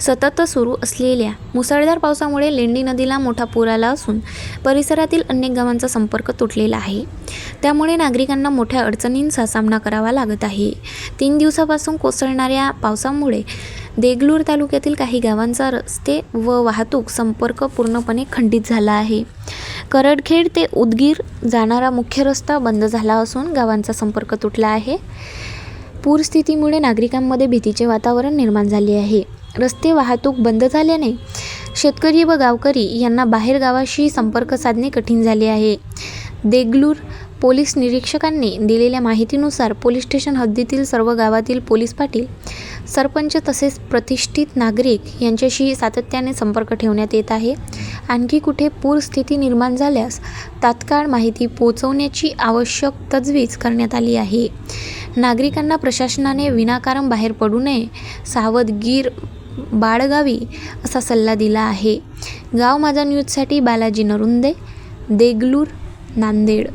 सतत सुरू असलेल्या मुसळधार पावसामुळे लेंडी नदीला मोठा पूर आला असून परिसरातील अनेक गावांचा संपर्क तुटलेला आहे. त्यामुळे नागरिकांना मोठ्या अडचणींचा सामना करावा लागत आहे. तीन दिवसापासून कोसळणाऱ्या पावसामुळे देगलूर तालुक्यातील काही गावांचा रस्ते व वाहतूक संपर्क पूर्णपणे खंडित झाला आहे. करडखेड ते उदगीर जाणारा मुख्य रस्ता बंद झाला असून गावांचा संपर्क तुटला आहे. पूरस्थितीमुळे नागरिकांमध्ये भीतीचे वातावरण निर्माण झाले आहे. रस्ते वाहतूक बंद झाल्याने शेतकरी व गावकरी यांना बाहेर गावाशी संपर्क साधणे कठीण झाले आहे. देगलूर पोलीस निरीक्षकांनी दिलेल्या माहितीनुसार पोलीस स्टेशन हद्दीतील सर्व गावातील पोलीस पाटील सरपंच तसेच प्रतिष्ठित नागरिक यांच्याशी सातत्याने संपर्क ठेवण्यात येत आहे. आणखी कुठे पूरस्थिती निर्माण झाल्यास तात्काळ माहिती पोचवण्याची आवश्यक तजवीज करण्यात आली आहे. नागरिकांना प्रशासनाने विनाकारण बाहेर पडू नये सावधगीर बाळगावी असा सल्ला दिला आहे. गाव माझा न्यूजसाठी बालाजी नरुंदे देगलूर नांदेड.